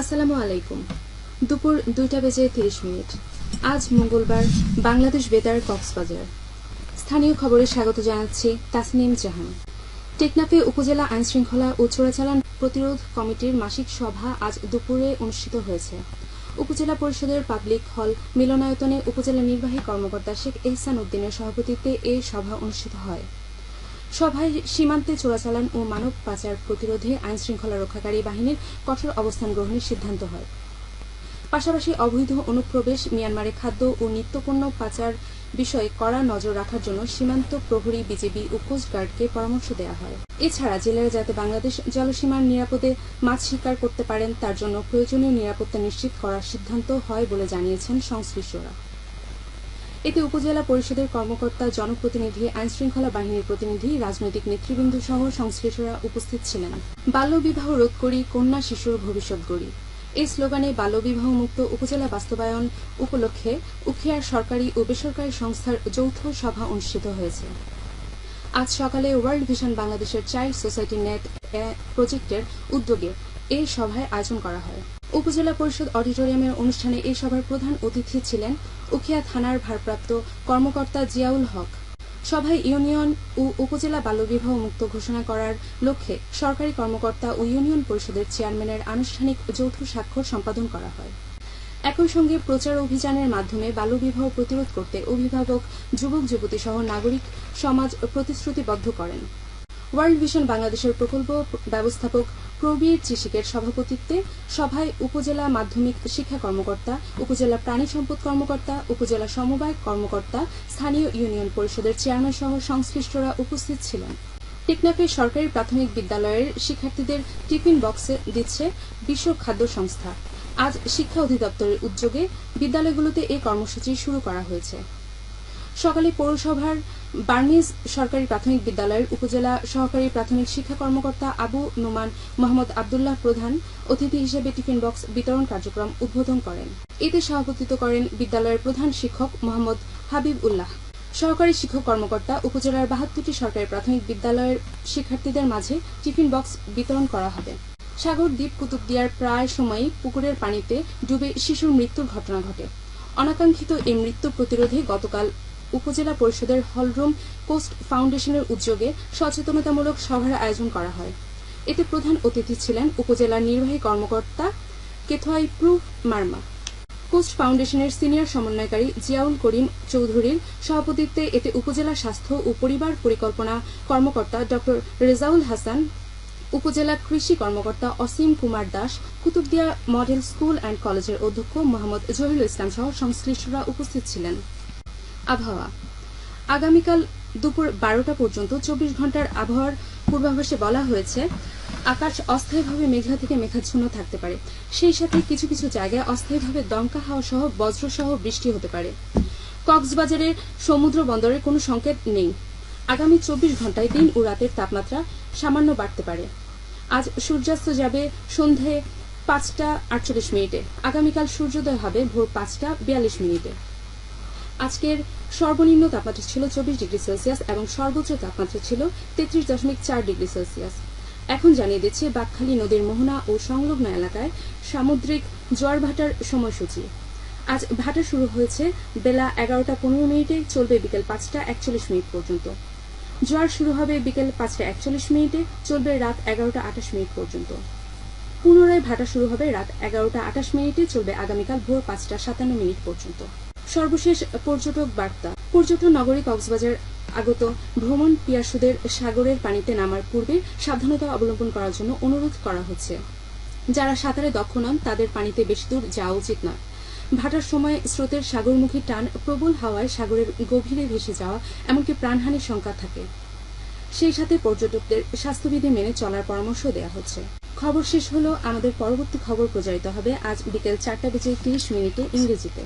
আসসালামু আলাইকুম। দুপুর দুইটা বেজে তিরিশ মিনিট। আজ মঙ্গলবার বাংলাদেশ বেতার কক্সবাজার। স্থানীয় খবরে স্বাগত জানাচ্ছি তাসনিম জাহান। টেকনাফে উপজেলা আইনশৃঙ্খলা ও চোরাচালান প্রতিরোধ কমিটির মাসিক সভা আজ দুপুরে অনুষ্ঠিত হয়েছে। উপজেলা পরিষদের পাবলিক হল মিলনায়তনে উপজেলা নির্বাহী কর্মকর্তা শেখ এহসান উদ্দিনের সভাপতিত্বে এই সভা অনুষ্ঠিত হয়। সভায় সীমান্তে চোরাচালান ও মানব পাচার প্রতিরোধে আইন শৃঙ্খলা রক্ষাকারী বাহিনীর কঠোর অবস্থান গ্রহণের সিদ্ধান্ত হয়। পাশাপাশি অবৈধ অনুপ্রবেশ, মিয়ানমারে খাদ্য ও নিত্যপণ্য পাচার বিষয়ে কড়া নজর রাখার জন্য সীমান্ত প্রহরী বিজেপি ও কোস্টগার্ডকে পরামর্শ দেওয়া হয়। এছাড়া জেলেরা যাতে বাংলাদেশ জলসীমার নিরাপদে মাছ শিকার করতে পারেন, তার জন্য প্রয়োজনীয় নিরাপত্তা নিশ্চিত করার সিদ্ধান্ত হয় বলে জানিয়েছেন সংশ্লিষ্টরা। এতে উপজেলা পরিষদের কর্মকর্তা, জনপ্রতিনিধি, আইনশৃঙ্খলা বাহিনীর প্রতিনিধি, রাজনৈতিক নেতৃবৃন্দ সহ সংশ্লিষ্টরা উপস্থিত ছিলেন। বাল্যবিবাহ রোধ করি, কন্যা শিশুর ভবিষ্যৎ গড়ি। এই স্লোগানে বাল্যবিবাহ মুক্ত উপজেলা বাস্তবায়ন উপলক্ষে উখিয়ার সরকারি ও বেসরকারি সংস্থার যৌথ সভা অনুষ্ঠিত হয়েছে। আজ সকালে ওয়ার্ল্ড ভিশন বাংলাদেশের চাইল্ড সোসাইটি নেট প্রজেক্টের উদ্যোগে এই সভায় আয়োজন করা হয়। উপজেলা পরিষদ অডিটোরিয়ামের অনুষ্ঠানে এই সভার প্রধান অতিথি ছিলেন উখিয়া থানার ভারপ্রাপ্ত কর্মকর্তা জিয়াউল হক। সভায় ইউনিয়ন ও উপজেলা বাল্যবিবাহ মুক্ত ঘোষণা করার লক্ষ্যে সরকারি কর্মকর্তা ও ইউনিয়ন পরিষদের চেয়ারম্যানের আনুষ্ঠানিক যৌথ স্বাক্ষর সম্পাদন করা হয়। একই সঙ্গে প্রচার অভিযানের মাধ্যমে বাল্যবিবাহ প্রতিরোধ করতে অভিভাবক, যুবক, যুবতী সহ নাগরিক সমাজ প্রতিশ্রুতিবদ্ধ করেন। ওয়ার্ল্ড ভিশন বাংলাদেশের প্রকল্প ব্যবস্থাপক প্রবীর চিশিকের সভাপতিত্বে সভায় উপজেলা মাধ্যমিক শিক্ষা কর্মকর্তা, উপজেলা প্রাণী সম্পদ কর্মকর্তা, উপজেলা সমবায় কর্মকর্তা, স্থানীয় ইউনিয়ন পরিষদের চেয়ারম্যান সহ সংশ্লিষ্টরা উপস্থিত ছিলেন। টেকনাফে সরকারি প্রাথমিক বিদ্যালয়ের শিক্ষার্থীদের টিফিন বক্সে দিচ্ছে বিশ্ব খাদ্য সংস্থা। আজ শিক্ষা অধিদপ্তরের উদ্যোগে বিদ্যালয়গুলোতে এই কর্মসূচি শুরু করা হয়েছে। সকালে পৌরসভার বার্মিজ সরকারি প্রাথমিক বিদ্যালয়ের উপজেলা সহকারী প্রাথমিক শিক্ষা কর্মকর্তা আবু নোমান মোহাম্মদ আবদুল্লাহ প্রধান অতিথি হিসেবে টিফিন বক্স বিতরণ কার্যক্রম উদ্বোধন করেন। এতে সভাপতিত্ব করেন বিদ্যালয়ের প্রধান শিক্ষক মোহাম্মদ হাবিব উল্লাহ সহকারী শিক্ষক কর্মকর্তা উপজেলার বাহাত্তরটি সরকারি প্রাথমিক বিদ্যালয়ের শিক্ষার্থীদের মাঝে টিফিন বক্স বিতরণ করা হবে। সাগর দ্বীপ কুতুবদিয়ার প্রায় সময়ই পুকুরের পানিতে ডুবে শিশুর মৃত্যুর ঘটনা ঘটে। অনাকাঙ্ক্ষিত এই মৃত্যু প্রতিরোধে গতকাল উপজেলা পরিষদের হলরুম কোস্ট ফাউন্ডেশনের উদ্যোগে সচেতনতামূলক সভার আয়োজন করা হয়। এতে প্রধান অতিথি ছিলেন উপজেলার নির্বাহী কর্মকর্তা কেথোয়াই প্রুফ মার্মা। কোস্ট ফাউন্ডেশনের সিনিয়র সমন্বয়কারী জিয়াউল করিম চৌধুরীর সভাপতিত্বে এতে উপজেলা স্বাস্থ্য ও পরিবার পরিকল্পনা কর্মকর্তা ড রেজাউল হাসান, উপজেলা কৃষি কর্মকর্তা Asim Kumar Das, Kutubdia model school and কলেজের অধ্যক্ষ মোহাম্মদ জহিরুল ইসলাম সহ সংশ্লিষ্টরা উপস্থিত ছিলেন। আবহাওয়া। আগামীকাল দুপুর বারোটা পর্যন্ত চব্বিশ ঘণ্টার আবহাওয়ার পূর্বাভাসে বলা হয়েছে, আকাশ অস্থায়ীভাবে মেঘলা থেকে মেঘাচ্ছন্ন থাকতে পারে। সেই সাথে কিছু কিছু জায়গায় অস্থায়ীভাবে দমকা হাওয়া সহ বজ্রসহ বৃষ্টি হতে পারে। কক্সবাজারের সমুদ্র বন্দরের কোনো সংকেত নেই। আগামী চব্বিশ ঘন্টায় দিন ও রাতের তাপমাত্রা সামান্য বাড়তে পারে। আজ সূর্যাস্ত যাবে সন্ধে পাঁচটা আটচল্লিশ মিনিটে। আগামীকাল সূর্যোদয় হবে ভোর পাঁচটা বিয়াল্লিশ মিনিটে। আজকের সর্বনিম্ন তাপমাত্রা ছিল চব্বিশ ডিগ্রি সেলসিয়াস এবং সর্বোচ্চ তাপমাত্রা ছিল তেত্রিশ দশমিক চার ডিগ্রি সেলসিয়াস। এখন জানিয়ে দিচ্ছে, বাকখালী নদীর মোহনা ও সংলগ্ন এলাকায় সামুদ্রিক জোয়ার ভাটার সময়সূচি। আজ ভাটা শুরু হয়েছে বেলা এগারোটা পনেরো মিনিটে, চলবে বিকেল পাঁচটা একচল্লিশ মিনিট পর্যন্ত। জোয়ার শুরু হবে বিকেল পাঁচটা একচল্লিশ মিনিটে, চলবে রাত এগারোটা আঠাশ মিনিট পর্যন্ত। পুনরায় ভাটা শুরু হবে রাত এগারোটা আঠাশ মিনিটে, চলবে আগামীকাল ভোর পাঁচটা সাতান্ন মিনিট পর্যন্ত। সর্বশেষ পর্যটক বার্তা। পর্যটন নগরী কক্সবাজার আগত ভ্রমণ পিয়াসুদের সাগরের পানিতে নামার পূর্বে সাবধানতা অবলম্বন করার জন্য অনুরোধ করা হচ্ছে। যারা সাঁতারে দক্ষ নন, তাদের পানিতে বেশি দূর যাওয়া উচিত নয়। ভাটার সময় স্রোতের সাগরমুখী টান প্রবল হাওয়ায় সাগরের গভীরে ভেসে যাওয়া এমনকি প্রাণহানির শঙ্কা থাকে। সেই সাথে পর্যটকদের স্বাস্থ্যবিধি মেনে চলার পরামর্শ দেওয়া হচ্ছে। খবর শেষ হলো, আমাদের পরবর্তী খবর প্রচারিত হবে আজ বিকেল চারটা বেজে তিরিশ মিনিটে ইংরেজিতে।